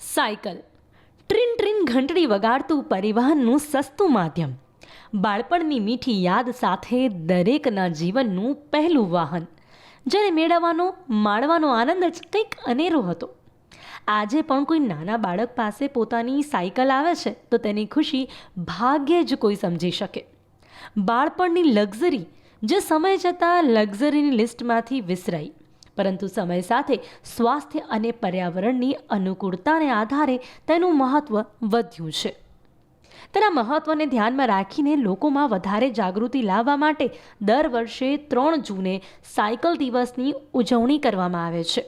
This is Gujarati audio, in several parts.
સાયકલ. ટ્રીન ટ્રીન ઘંટડી વગાડતું પરિવહનનું સસ્તું માધ્યમ. બાળપણની મીઠી યાદ સાથે દરેકના જીવનનું પહેલું વાહન. જેને મેળવવાનો, માણવાનો આનંદ જ કંઈક અનેરો હતો. આજે પણ કોઈ નાના બાળક પાસે પોતાની સાયકલ આવે છે, તો તેની ખુશી ભાગ્યે જ કોઈ સમજી શકે. બાળપણની લક્ઝરી, જે સમય જતાં લક્ઝરીની લિસ્ટમાંથી વિસરાઈ. પરંતુ સમય સાથે સ્વાસ્થ્ય અને પર્યાવરણની અનુકૂળતાને આધારે તેનું મહત્ત્વ વધ્યું છે. તેના મહત્ત્વને ધ્યાનમાં રાખીને લોકોમાં વધારે જાગૃતિ લાવવા માટે દર વર્ષે ત્રણ જૂને સાયકલ દિવસની ઉજવણી કરવામાં આવે છે.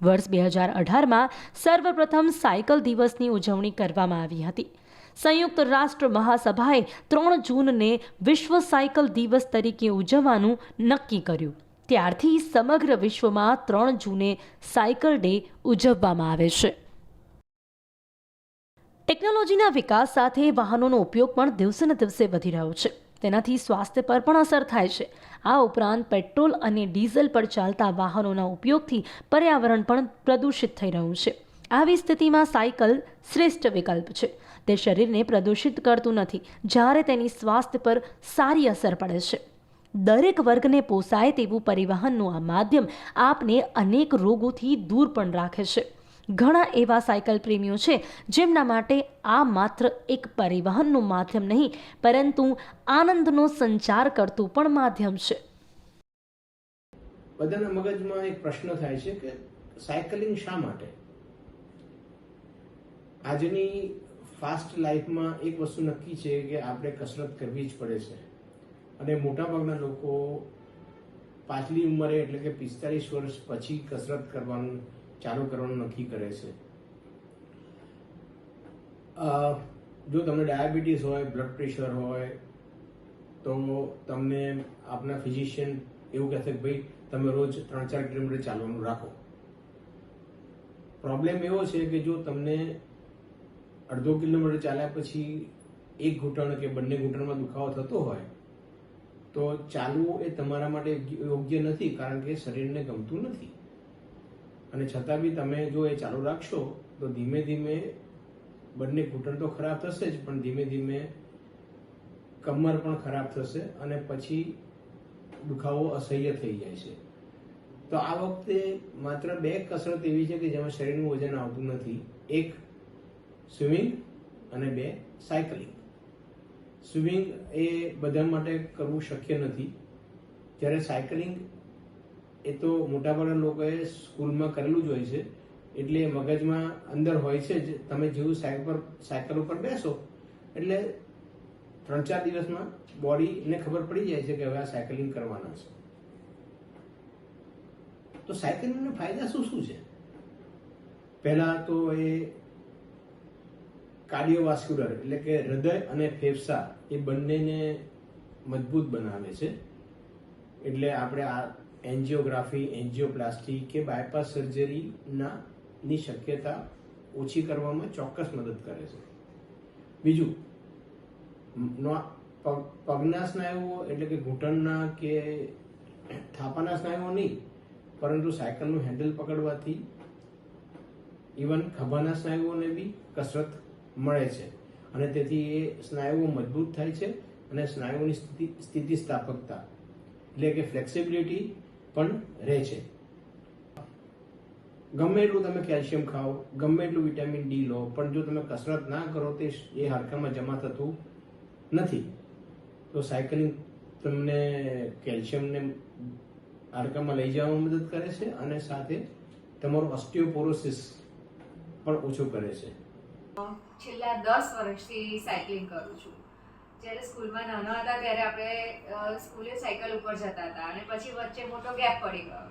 વર્ષ બે હજાર અઢારમાં સર્વપ્રથમ સાયકલ દિવસની ઉજવણી કરવામાં આવી હતી. સંયુક્ત રાષ્ટ્ર મહાસભાએ ત્રણ જૂનને વિશ્વ સાયકલ દિવસ તરીકે ઉજવવાનું નક્કી કર્યું. ત્યારથી સમગ્ર વિશ્વમાં ત્રણ જૂને સાયકલ ડે ઉજવવામાં આવે છે. ટેકનોલોજીના વિકાસ સાથે વાહનોનો ઉપયોગ પણ દિવસે ને દિવસે વધી રહ્યો છે. તેનાથી સ્વાસ્થ્ય પર પણ અસર થાય છે. આ ઉપરાંત પેટ્રોલ અને ડીઝલ પર ચાલતા વાહનોના ઉપયોગથી પર્યાવરણ પણ પ્રદૂષિત થઈ રહ્યું છે. આવી સ્થિતિમાં સાયકલ શ્રેષ્ઠ વિકલ્પ છે. તે શરીરને પ્રદૂષિત કરતું નથી. જ્યારે તેની સ્વાસ્થ્ય પર સારી અસર પડે છે. દરેક વર્ગને પોસાય તેવું પરિવહનનું આ માધ્યમ આપને અનેક રોગોથી દૂર પણ રાખે છે. ઘણા એવા સાયકલ પ્રેમીઓ છે જેમના માટે આ માત્ર એક પરિવહનનું માધ્યમ નહીં, પરંતુ આનંદનો સંચાર કરતું પણ માધ્યમ છે. બધાના મગજમાં એક પ્રશ્ન થાય છે કે સાયકલિંગ શા માટે? આજની ફાસ્ટ લાઈફમાં એક વસ્તુ નક્કી છે કે આપણે કસરત કરવી જ પડે છે. અને મોટાભાગના લોકો પાછલી ઉંમરે એટલે કે પિસ્તાલીસ વર્ષ પછી કસરત કરવાનું, ચાલુ કરવાનું નક્કી કરે છે. જો તમને ડાયાબિટીસ હોય, બ્લડ પ્રેશર હોય, તો તમને આપના ફિઝિશિયન એવું કહેશે કે ભાઈ, તમે રોજ ત્રણ ચાર કિલોમીટર ચાલવાનું રાખો. પ્રોબ્લેમ એવો છે કે જો તમને અડધો કિલોમીટર ચાલ્યા પછી એક ઘૂંટણ કે બંને ઘૂંટણમાં દુખાવો થતો હોય તો ચાલવું એ તમારા માટે યોગ્ય નથી, કારણ કે શરીરને ગમતું નથી. અને છતાં બી તમે જો એ ચાલુ રાખશો, તો ધીમે ધીમે બંને ઘૂંટણ તો ખરાબ થશે જ, પણ ધીમે ધીમે કમર પણ ખરાબ થશે અને પછી દુખાવો અસહ્ય થઈ જાય છે. તો આ વખતે માત્ર બે કસરત એવી છે કે જેમાં શરીરનું વજન આવતું નથી. એક સ્વિમિંગ અને બે સાયકલિંગ. સ્વિમિંગ એ બધા માટે કરવું શક્ય નથી. જ્યારે સાયકલિંગ એ તો મોટાભાગના લોકોએ સ્કૂલમાં કરેલું જ હોય છે. એટલે મગજમાં અંદર હોય છે જ. તમે જેવું સાયકલ પર સાયકલ ઉપર બેસો, એટલે ત્રણ ચાર દિવસમાં બોડીને ખબર પડી જાય છે કે હવે આ સાયકલિંગ કરવાના છે. તો સાયકલિંગના ફાયદા શું શું છે? પહેલાં તો એ કાર્ડિયોવાસ્ક્યુલર એટલે કે હૃદય અને ફેફસા એ બંનેને મજબૂત બનાવે છે. એટલે આપણે આ એન્જિયોગ્રાફી, એન્જિયોપ્લાસ્ટી કે બાયપાસ સર્જરીના ની શક્યતા ઓછી કરવામાં ચોક્કસ મદદ કરે છે. બીજું પગના સ્નાયુઓ એટલે કે ઘૂંટણના કે થાપાના સ્નાયુઓ નહીં, પરંતુ સાયકલનું હેન્ડલ પકડવાથી, ઇવન ખભાના સ્નાયુઓને બી કસરત મળે છે. અને તેથી એ સ્નાયુઓ મજબૂત થાય છે અને સ્નાયુઓની સ્થિતિ, સ્થિતિસ્થાપકતા એટલે કે ફ્લેક્સિબિલિટી પણ રહે છે. ગમે એટલું તમે કેલ્શિયમ ખાઓ, ગમે એટલું વિટામિન ડી લો, પણ જો તમે કસરત ના કરો તે એ હાડકામાં જમા થતું નથી. તો સાયકલિંગ તમને કેલ્શિયમને હાડકામાં લઈ જવામાં મદદ કરે છે અને સાથે તમારો ઓસ્ટિયોપોરોસિસ પણ ઓછું કરે છે. છેલ્લા દસ વર્ષથી સાયકલિંગ કરું છું. જ્યારે સ્કૂલમાં નાના હતા ત્યારે આપણે સ્કૂલે સાયકલ ઉપર જતા હતા અને પછી વચ્ચે મોટો ગેપ પડી ગયો.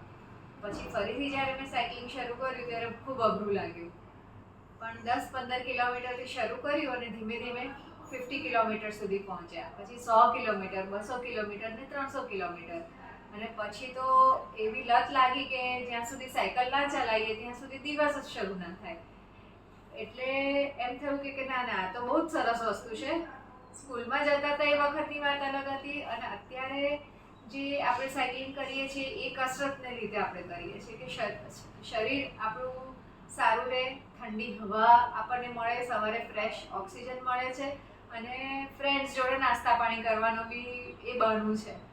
પછી ફરીથી જ્યારે મેં સાયકલિંગ શરૂ કર્યું ત્યારે ખૂબ અઘરું લાગ્યું. પણ દસ પંદર કિલોમીટરથી શરૂ કર્યું અને ધીમે ધીમે ફિફ્ટી કિલોમીટર સુધી પહોંચ્યા. પછી સો કિલોમીટર, બસો કિલોમીટર ને ત્રણસો કિલોમીટર. અને પછી તો એવી લત લાગી કે જ્યાં સુધી સાયકલ ના ચલાવીએ ત્યાં સુધી દિવસ જ શરૂ ના થાય. એટલે એમ થયું કે ના ના તો બહુ જ સરસ વસ્તુ છે. સ્કૂલમાં જતા હતા એ વખતની વાત અલગ હતી અને અત્યારે જે આપણે સાયકલિંગ કરીએ છીએ એ કસરતને લીધે આપણે કરીએ છીએ કે શર- શરીર આપણું સારું રહે, ઠંડી હવા આપણને મળે, સવારે ફ્રેશ ઓક્સિજન મળે છે અને ફ્રેન્ડ્સ જોડે નાસ્તા પાણી કરવાનું બી એ બહાનું છે.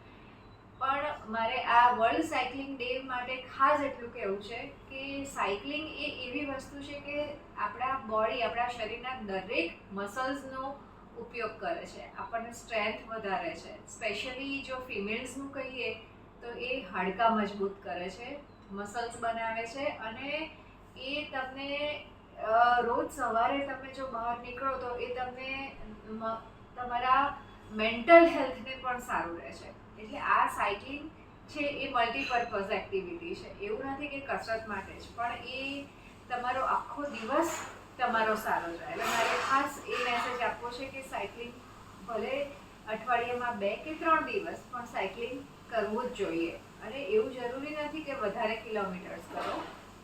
પણ મારે આ વર્લ્ડ સાયકલિંગ ડે માટે ખાસ એટલું કહેવું છે કે સાયકલિંગ એ એવી વસ્તુ છે કે આપણા બોડી, આપણા શરીરના દરેક મસલ્સનો ઉપયોગ કરે છે. આપણને સ્ટ્રેન્થ વધારે છે. સ્પેશિયલી જો ફિમેલ્સનું કહીએ તો એ હાડકાં મજબૂત કરે છે, મસલ્સ બનાવે છે અને એ તમને રોજ સવારે તમે જો બહાર નીકળો તો એ તમને તમારા મેન્ટલ હેલ્થને પણ સારું રહે છે. એટલે આ સાયકલિંગ છે એ મલ્ટીપર્પઝ એક્ટિવિટી છે. એવું નથી કે કસરત માટે જ, પણ એ તમારો આખો દિવસ તમારો સારો જાય. એટલે મારે ખાસ એ મેસેજ આપવો છે કે સાયકલિંગ ભલે અઠવાડિયામાં બે કે ત્રણ દિવસ, પણ સાયકલિંગ કરવું જ જોઈએ. અને એવું જરૂરી નથી કે વધારે કિલોમીટર્સ કરો,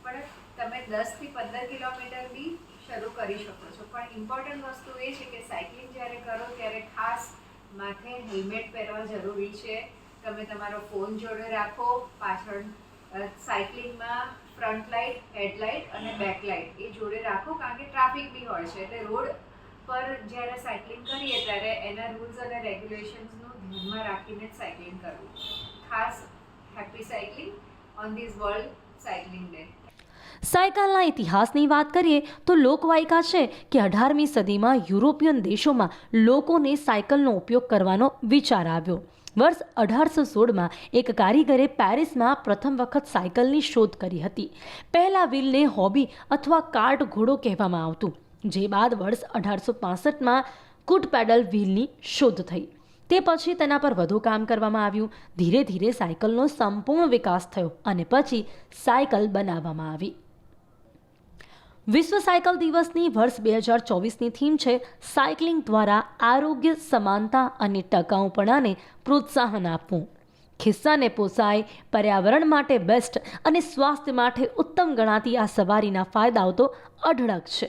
પણ તમે દસથી પંદર કિલોમીટર બી શરૂ કરી શકો છો. પણ ઇમ્પોર્ટન્ટ વસ્તુ એ છે કે સાયકલિંગ જ્યારે કરો ત્યારે ખાસ માથે હેલ્મેટ પહેરવા જરૂરી છે. તમે તમારો ફોન જોડે રાખો, પાછળ સાયકલિંગમાં ફ્રન્ટ લાઇટ હેડલાઇટ અને બેક લાઇટ એ જોડે રાખો કારણ કે ટ્રાફિક બી હોય છે. એટલે રોડ પર જ્યારે સાયકલિંગ કરીએ ત્યારે એના રૂલ્સ અને રેગ્યુલેશન્સનું ધ્યાનમાં રાખીને જ સાયકલિંગ કરવું. ખાસ happy cycling on this world cycling day. સાયકલના ઇતિહાસની વાત કરીએ તો લોકવાયકા છે કે અઢારમી સદીમાં યુરોપિયન દેશોમાં લોકોને સાયકલનો ઉપયોગ કરવાનો વિચાર આવ્યો. વર્ષ અઢારસો સોળમાં એક કારીગરે પેરિસમાં પ્રથમ વખત સાયકલની શોધ કરી હતી. પહેલા વ્હીલને હોબી અથવા કાર્ટ ઘોડો કહેવામાં આવતું, જે બાદ વર્ષ અઢારસો પાસઠમાં કૂટ પેડલ વ્હીલની શોધ થઈ. તે પછી તેના પર વધુ કામ કરવામાં આવ્યું. ધીરે ધીરે સાયકલનો સંપૂર્ણ વિકાસ થયો અને પછી સાયકલ બનાવવામાં આવી. વિશ્વ સાયકલ દિવસની વર્ષ બે હજાર ચોવીસની થીમ છે સાયકલિંગ દ્વારા આરોગ્ય, સમાનતા અને ટકાઉપણાને પ્રોત્સાહન આપવું. ખિસ્સાને પોસાય, પર્યાવરણ માટે બેસ્ટ અને સ્વાસ્થ્ય માટે ઉત્તમ ગણાતી આ સવારીના ફાયદાઓ તો અઢળક છે.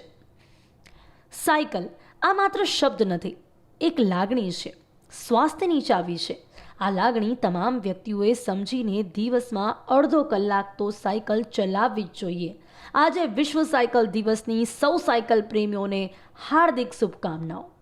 સાયકલ આ માત્ર શબ્દ નથી, એક લાગણી છે, સ્વાસ્થ્યની ચાવી છે. આ લાગણી તમામ વ્યક્તિઓએ સમજીને દિવસમાં અડધો કલાક તો સાયકલ ચલાવવી જ જોઈએ. આજે વિશ્વ સાયકલ દિવસની સૌ સાયકલ પ્રેમીઓને હાર્દિક શુભકામનાઓ.